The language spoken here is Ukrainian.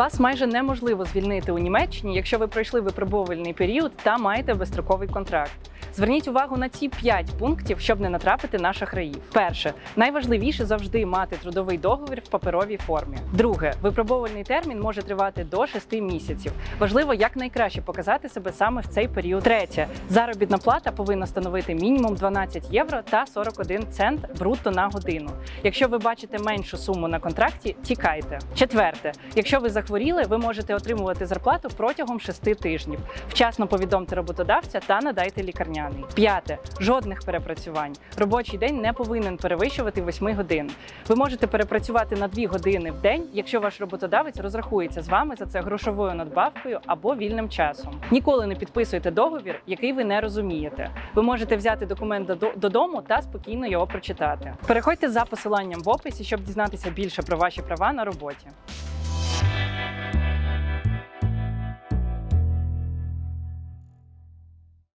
Вас майже неможливо звільнити у Німеччині, якщо ви пройшли випробувальний період та маєте безстроковий контракт. Зверніть увагу на ці 5 пунктів, щоб не натрапити на шахраїв. Перше, найважливіше завжди мати трудовий договір в паперовій формі. Друге, випробувальний термін може тривати до 6 місяців. Важливо якнайкраще показати себе саме в цей період. Третє, заробітна плата повинна становити мінімум 12 євро та 41 цент брутто на годину. Якщо ви бачите меншу суму на контракті, тікайте. Четверте, якщо ви захворіли, ви можете отримувати зарплату протягом 6 тижнів. Вчасно повідомте роботодавця та надайте лікарняний. П'яте жодних перепрацювань. Робочий день не повинен перевищувати 8 годин. Ви можете перепрацювати на 2 години в день, якщо ваш роботодавець розрахується з вами за це грошовою надбавкою або вільним часом. Ніколи не підписуйте договір, який ви не розумієте. Ви можете взяти документ додо- додому та спокійно його прочитати. Переходьте за посиланням в описі, щоб дізнатися більше про ваші права на роботі.